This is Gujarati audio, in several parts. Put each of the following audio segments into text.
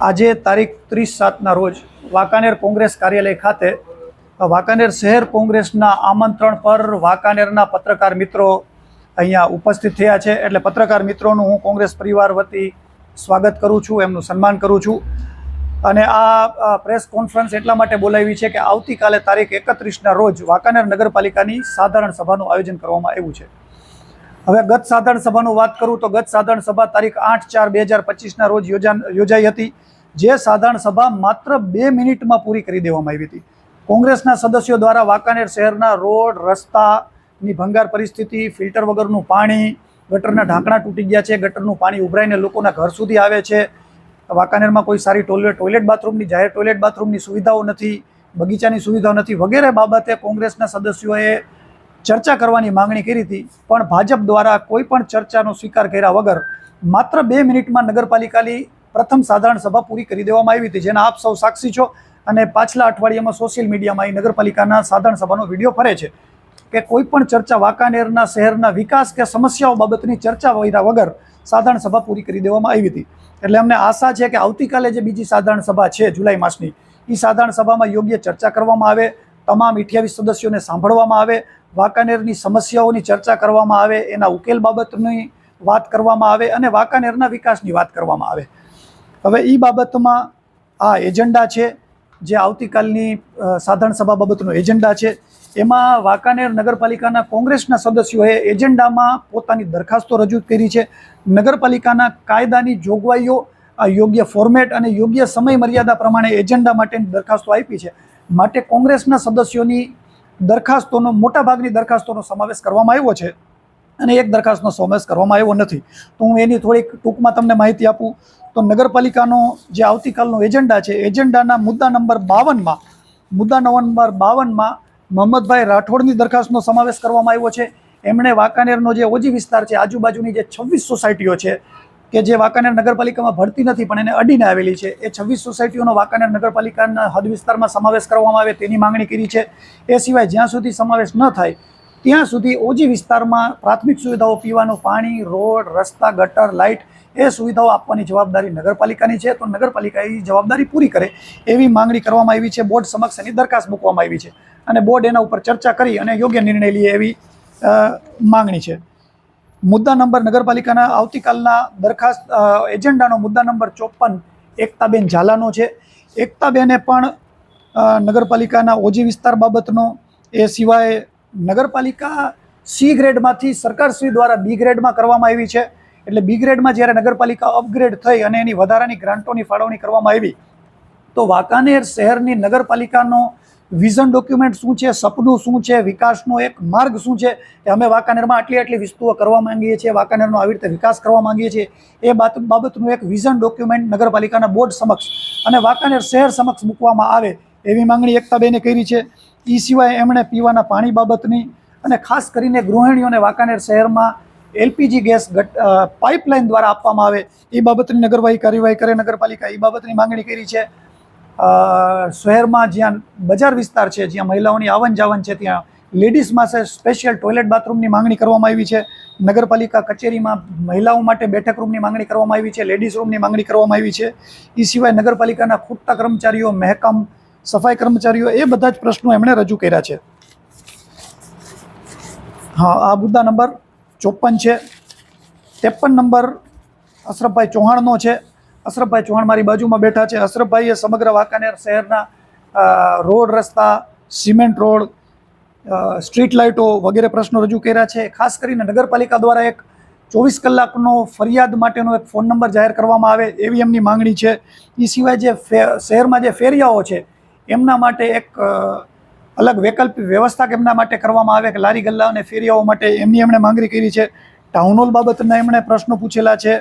આજે તારીખ ત્રીસ સાતના રોજ વાંકાનેર કોંગ્રેસ કાર્યાલય ખાતે વાંકાનેર શહેર કોંગ્રેસના આમંત્રણ પર વાંકાનેરના પત્રકાર મિત્રો અહીંયા ઉપસ્થિત થયા છે. એટલે પત્રકાર મિત્રોનું હું કોંગ્રેસ પરિવાર વતી સ્વાગત કરું છું, એમનું સન્માન કરું છું. અને આ પ્રેસ કોન્ફરન્સ એટલા માટે બોલાવી છે કે આવતીકાલે તારીખ એકત્રીસના રોજ વાંકાનેર નગરપાલિકાની સાધારણ સભાનું આયોજન કરવામાં આવ્યું છે. હવે ગત સાધારણ સભાનું વાત કરું તો ગત સાધારણ સભા તારીખ આઠ ચાર બે હજાર પચીસના રોજ યોજા, યોજાઈ હતી. જે સાધારણ સભા માત્ર બે મિનિટમાં પૂરી કરી દેવામાં આવી હતી. કોંગ્રેસના સદસ્યો દ્વારા વાંકાનેર શહેરના રોડ, રસ્તાની ભંગાર પરિસ્થિતિ, ફિલ્ટર વગરનું પાણી, ગટરના ઢાંકણા તૂટી ગયા છે, ગટરનું પાણી ઉભરાઈને લોકોના ઘર સુધી આવે છે. વાંકાનેરમાં કોઈ સારી ટોયલેટ ટોયલેટ બાથરૂમની, જાહેર ટોયલેટ બાથરૂમની સુવિધાઓ નથી, બગીચાની સુવિધાઓ નથી વગેરે બાબતે કોંગ્રેસના સદસ્યોએ ચર્ચા કરવાની માંગણી કરી હતી, પણ ભાજપ દ્વારા કોઈ પણ ચર્ચાનો સ્વીકાર કર્યા વગર માત્ર બે મિનિટમાં નગરપાલિકાની પ્રથમ સાધારણ સભા પૂરી કરી દેવામાં આવી હતી, જેના આપ સૌ સાક્ષી છો અને પાછલા અઠવાડિયામાં સોશિયલ મીડિયામાં એ નગરપાલિકાના સાધારણ સભાનો વીડિયો ફરે છે કે કોઈ પણ ચર્ચા વાંકાનેરના શહેરના વિકાસ કે સમસ્યાઓ બાબતની ચર્ચા કર્યા વગર સાધારણ સભા પૂરી કરી દેવામાં આવી હતી. એટલે અમને આશા છે કે આવતીકાલે જે બીજી સાધારણ સભા છે જુલાઈ માસની એ સાધારણ સભામાં યોગ્ય ચર્ચા કરવામાં આવે, તમામ અઠ્યાવીસ સદસ્યોને સાંભળવામાં આવે વાંકાનેરની સમસ્યાઓની ચર્ચા કરવામાં આવે, એના ઉકેલ બાબતની વાત કરવામાં આવે અને વાંકાનેરના વિકાસની વાત કરવામાં આવે. હવે એ બાબતમાં આ એજન્ડા છે, જે આવતીકાલની સાધારણ સભા બાબતનો એજન્ડા છે, એમાં વાંકાનેર નગરપાલિકાના કોંગ્રેસના સદસ્યોએ એજન્ડામાં પોતાની દરખાસ્તો રજૂ કરી છે. નગરપાલિકાના કાયદાની જોગવાઈઓ, આ યોગ્ય ફોર્મેટ અને યોગ્ય સમય મર્યાદા પ્રમાણે એજન્ડા માટેની દરખાસ્તો આપી છે. માટે કોંગ્રેસના સદસ્યોની દરખાસ્તોનો, મોટાભાગની દરખાસ્તોનો સમાવેશ કરવામાં આવ્યો છે અને એક દરખાસ્તનો સમાવેશ કરવામાં આવ્યો નથી. તો હું એની થોડીક ટૂંકમાં તમને માહિતી આપું. તો નગરપાલિકાનો જે આવતીકાલનો એજન્ડા છે, એજન્ડાના મુદ્દા નંબર બાવનમાં, મુદ્દા નંબર બાવનમાં મોહમ્મદભાઈ રાઠોડની દરખાસ્તનો સમાવેશ કરવામાં આવ્યો છે. એમણે વાંકાનેરનો જે ઓજી વિસ્તાર છે, આજુબાજુની જે છવ્વીસ સોસાયટીઓ છે કે જે વાંકાનેર નગરપાલિકામાં ભળતી નથી, પણ એને અડીને આવેલી છે. એ છવ્વીસ સોસાયટીઓનો વાંકાનેર નગરપાલિકાના હદ વિસ્તારમાં સમાવેશ કરવામાં આવે તેની માંગણી કરી છે. એ સિવાય જ્યાં સુધી સમાવેશ ન થાય, ત્યાં સુધી ઓજી વિસ્તારમાં પ્રાથમિક સુવિધાઓ પીવાનું પાણી, રોડ, રસ્તા, ગટર, લાઇટ એ સુવિધાઓ આપવાની જવાબદારી નગરપાલિકાની છે. તો નગરપાલિકા એ જવાબદારી પૂરી કરે એવી માંગણી કરવામાં આવી છે. બોર્ડ સમક્ષ એની દરખાસ્ત મૂકવામાં આવી છે. અને બોર્ડ એના ઉપર ચર્ચા કરી અને યોગ્ય નિર્ણય લે એવી માંગણી છે. મુદ્દા નંબર નગરપાલિકાના આવતીકાલના દરખાસ્ત એજન્ડાનો મુદ્દા નંબર ચોપન, એકતાબેન ઝાલાનો છે. એકતાબેને પણ નગરપાલિકાના ઓજી વિસ્તાર બાબતનો, એ સિવાય નગરપાલિકા સી ગ્રેડમાંથી સરકારશ્રી દ્વારા બી ગ્રેડમાં કરવામાં આવી છે. એટલે બી ગ્રેડમાં જ્યારે નગરપાલિકા અપગ્રેડ થઈ અને એની વધારાની ગ્રાન્ટોની ફાળવણી કરવામાં આવી, તો વાંકાનેર શહેરની નગરપાલિકાનો વિઝન ડોક્યુમેન્ટ શું છે, સપનું શું છે, વિકાસનો એક માર્ગ શું છે કે અમે વાંકાનેરમાં આટલી આટલી વસ્તુઓ કરવા માંગીએ છીએ, વાંકાનેરનો આવી રીતે વિકાસ કરવા માંગીએ છીએ, એ બાત, બાબતનું એક વિઝન ડોક્યુમેન્ટ નગરપાલિકાના બોર્ડ સમક્ષ અને વાંકાનેર શહેર સમક્ષ મૂકવામાં આવે એવી માંગણી એકતાબેને કરી છે. એ સિવાય એમણે પીવાના પાણી બાબતની અને ખાસ કરીને ગૃહિણીઓને વાંકાનેર શહેરમાં એલપીજી ગેસ પાઇપલાઇન દ્વારા આપવામાં આવે એ બાબતની નગરવાહી કાર્યવાહી કરે નગરપાલિકા એ બાબતની માંગણી કરી છે. શહેરમાં જ્યાં બજાર વિસ્તાર છે, જ્યાં મહિલાઓની આવન જાવન છે, ત્યાં લેડીઝ માટે સ્પેશિયલ ટોયલેટ બાથરૂમની માંગણી કરવામાં આવી છે. નગરપાલિકા કચેરીમાં મહિલાઓ માટે બેઠક રૂમની માંગણી કરવામાં આવી છે, લેડીઝ રૂમની માંગણી કરવામાં આવી છે. એ સિવાય નગરપાલિકાના ખૂટતા કર્મચારીઓ, મહેકમ, સફાઈ કર્મચારીઓ, એ બધા જ પ્રશ્નો એમણે રજૂ કર્યા છે. હા, આ મુદ્દા નંબર ચોપન છે. ત્રેપન નંબર અશરફભાઈ ચૌહાણનો છે. અશરફભાઈ ચૌહાણ મારી બાજુમાં બેઠા છે. અશરફભાઈએ સમગ્ર વાંકાનેર શહેરના રોડ રસ્તા, સિમેન્ટ રોડ સ્ટ્રીટ લાઇટો વગેરે પ્રશ્નો રજૂ કર્યા છે. ખાસ કરીને નગરપાલિકા દ્વારા એક ચોવીસ કલાકનો ફરિયાદ માટેનો એક ફોન નંબર જાહેર કરવામાં આવે એવી એમની માંગણી છે. એ સિવાય જે શહેરમાં જે ફેરિયાઓ છે, એમના માટે એક અલગ વૈકલ્પિક વ્યવસ્થા કેમના માટે કરવામાં આવે કે લારી ગલ્લા અને ફેરિયાઓ માટે એમની એમણે માંગણી કરી છે. ટાઉન હોલ બાબતના એમણે પ્રશ્નો પૂછેલા છે.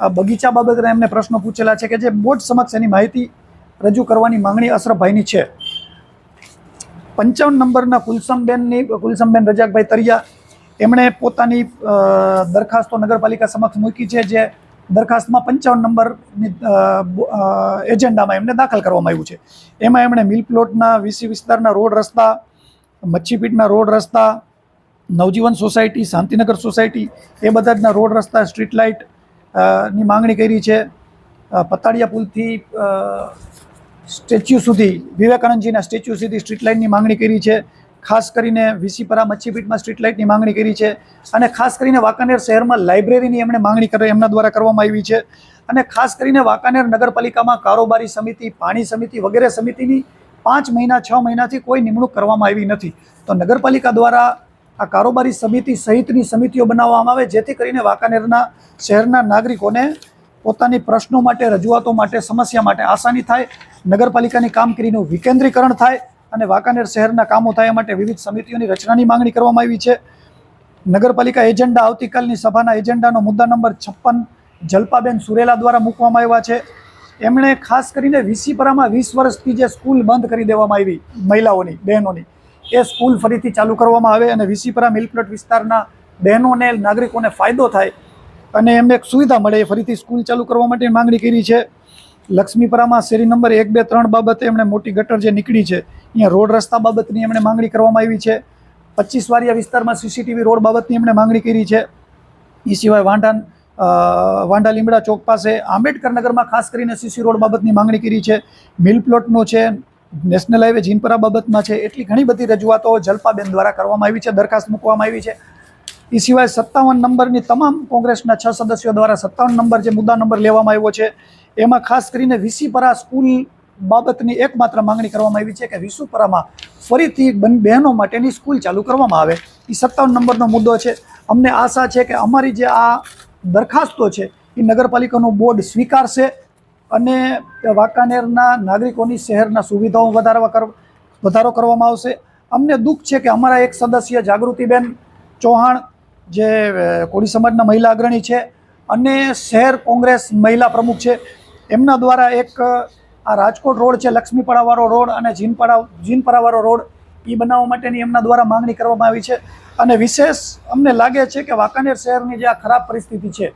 બગીચા બાબતના એમને પ્રશ્નો પૂછેલા છે કે જે બોર્ડ સમક્ષ એની માહિતી રજૂ કરવાની માંગણી અશરફભાઈની છે. પંચાવન નંબરના કુલસમબેનની, કુલસમબેન રજાકભાઈ તરિયા, એમણે પોતાની દરખાસ્તો નગરપાલિકા સમક્ષ મૂકી છે, જે દરખાસ્તમાં પંચાવન નંબરની એજન્ડામાં એમને દાખલ કરવામાં આવ્યું છે. એમાં એમણે મિલ પ્લોટના વીસી વિસ્તારના રોડ રસ્તા, મચ્છીપીટના રોડ રસ્તા, નવજીવન સોસાયટી, શાંતિનગર સોસાયટી, એ બધા રોડ રસ્તા, સ્ટ્રીટ લાઇટ ની માંગણી કરી છે. પતાળિયા પુલથી સ્ટેચ્યુ સુધી, વિવેકાનંદજીના સ્ટેચ્યુ સુધી સ્ટ્રીટ લાઇટની માંગણી કરી છે. ખાસ કરીને વિસીપરા મચ્છીપીટમાં સ્ટ્રીટ લાઇટની માંગણી કરી છે. અને ખાસ કરીને વાંકાનેર શહેરમાં લાઇબ્રેરીની એમણે માંગણી કરી, એમના દ્વારા કરવામાં આવી છે. અને ખાસ કરીને વાંકાનેર નગરપાલિકામાં કારોબારી સમિતિ, પાણી સમિતિ વગેરે સમિતિની પાંચ મહિના, છ મહિનાથી કોઈ નિમણૂક કરવામાં આવી નથી. તો નગરપાલિકા દ્વારા આ કારોબારી સમિતિ સહિતની સમિતિઓ બનાવવામાં આવે, જેથી કરીને વાંકાનેરના શહેરના નાગરિકોને પોતાની પ્રશ્નો માટે, રજૂઆતો માટે, સમસ્યા માટે આસાની થાય, નગરપાલિકાની કામગીરીનું વિકેન્દ્રીકરણ થાય અને વાંકાનેર શહેરના કામો થાય માટે વિવિધ સમિતિઓની રચનાની માંગણી કરવામાં આવી છે. નગરપાલિકા એજન્ડા આવતીકાલની સભાના એજન્ડાનો મુદ્દા નંબર છપ્પન જલ્પાબેન સુરેલા દ્વારા મૂકવામાં આવ્યા છે. એમણે ખાસ કરીને વિસીપરામાં વીસ વર્ષથી જે સ્કૂલ બંધ કરી દેવામાં આવી, મહિલાઓની, બહેનોની એ સ્કૂલ ફરીથી ચાલુ કરવામાં આવે અને વિસીપરા મિલપ્લોટ વિસ્તારના બહેનોને, નાગરિકોને ફાયદો થાય અને એમને એક સુવિધા મળે એ ફરીથી સ્કૂલ ચાલુ કરવા માટે માંગણી કરી છે. લક્ષ્મીપરામાં શેરી નંબર એક, બે, ત્રણ બાબતે એમણે મોટી ગટર જે નીકળી છે, અહીંયા રોડ રસ્તા બાબતની એમણે માંગણી કરવામાં આવી છે. પચીસ વારિયા વિસ્તારમાં સીસીટીવી રોડ બાબતની એમણે માંગણી કરી છે. એ સિવાય વાંઢાન વાંડા લીમડા ચોક પાસે આંબેડકર નગરમાં ખાસ કરીને સીસી રોડ બાબતની માંગણી કરી છે. મિલ પ્લોટનો છે નેશનલ હાઈવે જીનપરા બાબતમાં છે એટલી ઘણી બધી રજૂઆતો જલપાબેન દ્વારા કરવામાં આવી છે, દરખાસ્ત મૂકવામાં આવી છે. એ સિવાય સત્તાવન નંબરની તમામ કોંગ્રેસના છ સદસ્યો દ્વારા સત્તાવન નંબર જે મુદ્દા નંબર લેવામાં આવ્યો છે, એમાં ખાસ કરીને વિસીપરા સ્કૂલ બાબતની એકમાત્ર માંગણી કરવામાં આવી છે કે વિસુપરામાં ફરીથી બહેનો માટેની સ્કૂલ ચાલુ કરવામાં આવે. એ સત્તાવન નંબરનો મુદ્દો છે. અમને આશા છે કે અમારી જે આ દરખાસ્તો છે એ નગરપાલિકાનું બોર્ડ સ્વીકારશે. અને વાંકાનેરના નાગરિકોની શહેરના સુવિધાઓ વધારવા વધારો કરવામાં આવશે. અમને દુઃખ છે કે અમારા એક સદસ્ય જાગૃતિબેન ચૌહાણ, જે કોળી સમાજના મહિલા અગ્રણી છે અને શહેર કોંગ્રેસ મહિલા પ્રમુખ છે, એમના દ્વારા એક આ રાજકોટ રોડ છે લક્ષ્મીપરાવાળો રોડ અને જીનપડા જીનપરાવાળો રોડ એ બનાવવા માટેની એમના દ્વારા માંગણી કરવામાં આવી છે. અને વિશેષ અમને લાગે છે કે વાંકાનેર શહેરની જે આ ખરાબ પરિસ્થિતિ છે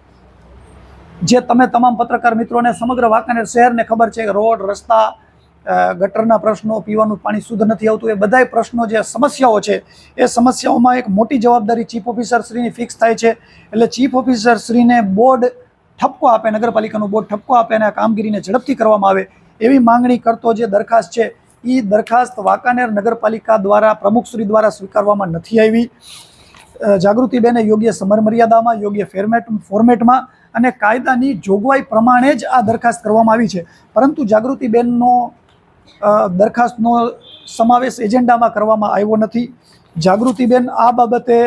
જે તમે તમામ પત્રકાર મિત્રોને સમગ્ર વાંકાનેર શહેરને ખબર છે કે રોડ, રસ્તા ગટરના પ્રશ્નો, પીવાનું પાણી શુદ્ધ નથી આવતું, એ બધાય પ્રશ્નો જે સમસ્યાઓ છે, એ સમસ્યાઓમાં એક મોટી જવાબદારી ચીફ ઓફિસર શ્રીની ફિક્સ થાય છે. એટલે ચીફ ઓફિસર શ્રીને બોર્ડ ઠપકો આપે, નગરપાલિકાનું બોર્ડ ઠપકો આપે અને આ કામગીરીને ઝડપથી કરવામાં આવે એવી માંગણી કરતો જે દરખાસ્ત છે એ દરખાસ્ત વાંકાનેર નગરપાલિકા દ્વારા, પ્રમુખશ્રી દ્વારા સ્વીકારવામાં નથી આવી. જાગૃતિબેને યોગ્ય સમર મર્યાદામાં યોગ્ય ફેરમેટ, ફોર્મેટમાં અને કાયદાની જોગવાઈ પ્રમાણે જ આ દરખાસ્ત કરવામાં આવી છે. પરંતુ જાગૃતિબેનનો દરખાસ્તનો સમાવેશ એજન્ડામાં કરવામાં આવ્યો નથી. જાગૃતિબેન આ બાબતે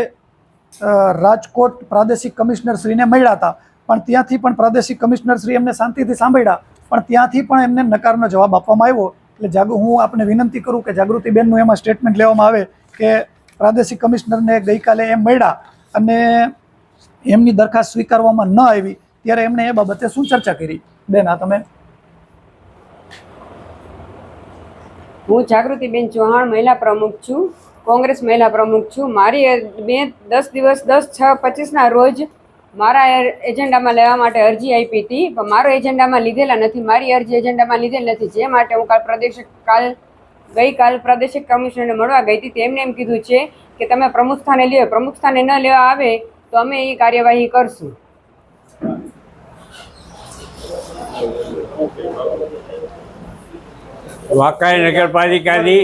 રાજકોટ પ્રાદેશિક કમિશનર શ્રીને મળ્યા હતા. પણ ત્યાંથી પણ પ્રાદેશિક કમિશનર શ્રી એમને શાંતિથી સાંભળ્યા. પણ ત્યાંથી પણ એમને નકારનો જવાબ આપવામાં આવ્યો. એટલે જાગૃ, હું આપને વિનંતી કરું કે જાગૃતિબેનનું એમાં સ્ટેટમેન્ટ લેવામાં આવે કે પ્રાદેશિક કમિશનરને ગઈકાલે એમ મળ્યા. અને એમની દરખાસ્ત સ્વીકારવામાં ન આવી, ત્યારે એમણે એ બાબતે શું ચર્ચા કરી? બેન, આ તમે? હું જાગૃતિબેન ચૌહાણ, મહિલા પ્રમુખ છું, કોંગ્રેસ મહિલા પ્રમુખ છું. મારી બે દસ દિવસ, દસ, છ, પચીસના રોજ મારા એજન્ડામાં લેવા માટે અરજી આપી હતી, પણ મારો એજન્ડામાં લીધેલા નથી, મારી અરજી એજન્ડામાં લીધેલ નથી. જે માટે હું કાલ પ્રદેશ, કાલ, ગઈકાલ પ્રાદેશિક કમિશનરને મળવા ગઈ હતી, તેમને એમ કીધું છે કે તમે પ્રમુખ સ્થાને લ્યો. પ્રમુખ સ્થાને ન લેવા આવે તો અમે એ કાર્યવાહી કરશું. વાંકાઈ નગરપાલિકાની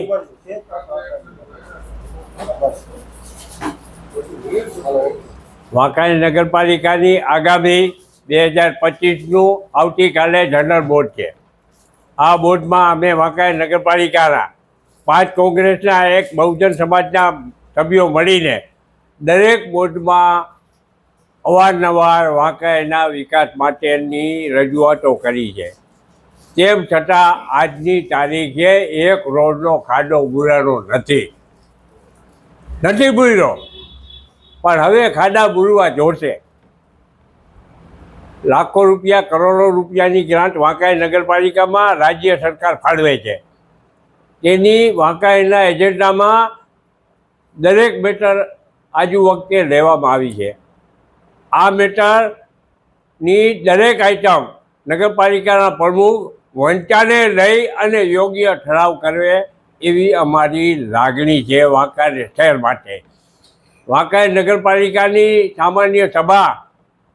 વાંકાઈ નગરપાલિકાની આગામી બે હજાર પચીસનું આવતીકાલે જનરલ બોર્ડ છે. આ બોર્ડમાં અમે વાંકાઈ નગરપાલિકાના પાંચ કોંગ્રેસના એક બહુજન સમાજના સભ્યો મળીને દરેક બોર્ડમાં અવારનવાર વાંકાઈના વિકાસ માટેની રજૂઆતો કરી છે. તેમ છતાં આજની તારીખે એક રોડનો ખાડો બુરાનો નથી. નથી બુર્યો. પણ હવે ખાડા બુરવા જોશે. લાખો રૂપિયા, કરોડો રૂપિયાની ગ્રાન્ટ વાંકાઈ નગરપાલિકામાં રાજ્ય સરકાર ફાળવે છે. તેની વાંકાઈના એજન્ડામાં દરેક મેટર આજુ વખતે લેવામાં આવી છે. આ મેટરની દરેક આઇટમ નગરપાલિકાના પ્રમુખ વંચાને લઈ અને યોગ્ય ઠરાવ કરવે એવી અમારી લાગણી છે વાંકાનેર શહેર માટે. વાંકાનેર નગરપાલિકાની સામાન્ય સભા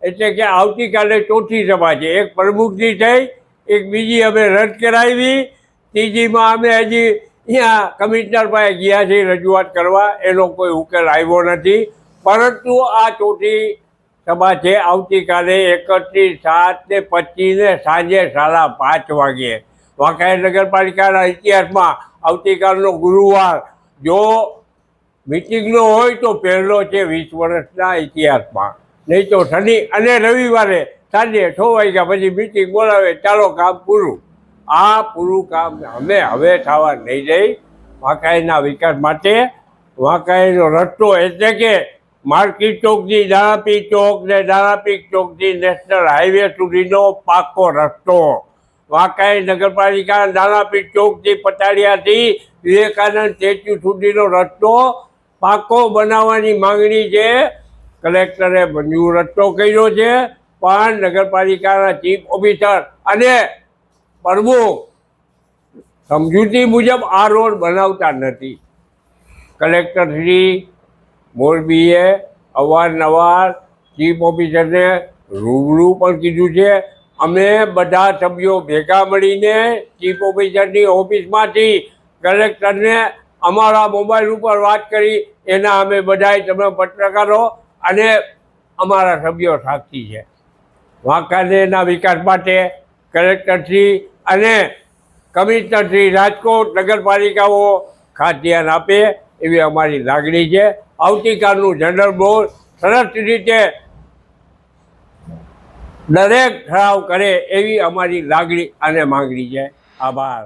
એટલે કે આવતીકાલે ચોથી સભા છે. એક પ્રમુખની થઈ, એક બીજી અમે રદ કરાવી, ત્રીજીમાં અમે હજી અહીંયા કમિશનર પાસે ગયા છીએ રજૂઆત કરવા. એનો કોઈ ઉકેલ આવ્યો નથી. પરંતુ આ ચોથી સભા છે આવતીકાલે એકત્રીસ સાત ને પચીસ ને સાંજે સાડા પાંચ વાગ્યે વાંકાનેર નગરપાલિકાના ઇતિહાસમાં આવતીકાલનો ગુરુવાર. જો મિટિંગનો હોય તો પહેલો છે વીસ વર્ષના ઇતિહાસમાં. નહીં તો શનિ અને રવિવારે સાંજે છ વાગ્યા પછી મિટિંગ બોલાવે, ચાલો કામ પૂરું. આ પૂરું કામ અમે હવે થવા નહીં જઈ વાંકાઈના વિકાસ માટે વાંકાઈનો રસ્તો એટલે કે માર્કેટ ચોકથી દાણાપી ચોક ને દાણાપી ચોકથી નેશનલ હાઈવે સુધીનો પાકો રસ્તો. વાંકાઈ નગરપાલિકા દાણાપી ચોકથી પટાડિયાથી વિવેકાનંદ સ્ટેચ્યુ સુધીનો રસ્તો પાકો બનાવવાની માંગણી છે. કલેક્ટરે મંજૂર રસ્તો કર્યો છે, પણ નગરપાલિકાના ચીફ ઓફિસર અને પ્રમુખ સમજૂતી મુજબ આ રોડ બનાવતા નથી. કલેક્ટર શ્રી મોરબીએ અવારનવાર ચીફ ઓફિસરને રૂબરૂ પણ કીધું છે. અમે બધા સભ્યો ભેગા મળીને ચીફ ઓફિસરની ઓફિસમાંથી કલેક્ટરને અમારા મોબાઈલ ઉપર વાત કરી. એના અમે બધાય તમે પત્રકારો અને અમારા સભ્યો સાક્ષી છે. વાંકાનેરના વિકાસ માટે કલેક્ટરશ્રી અને કમિશનરશ્રી રાજકોટ નગરપાલિકાઓ ખાસ ધ્યાન આપે. એવી અમારી લાગણી છે. આવતીકાલનું જનરલ બોર્ડ સરસ રીતે દરેક ઠરાવ કરે એવી અમારી લાગણી અને માંગણી છે. આભાર.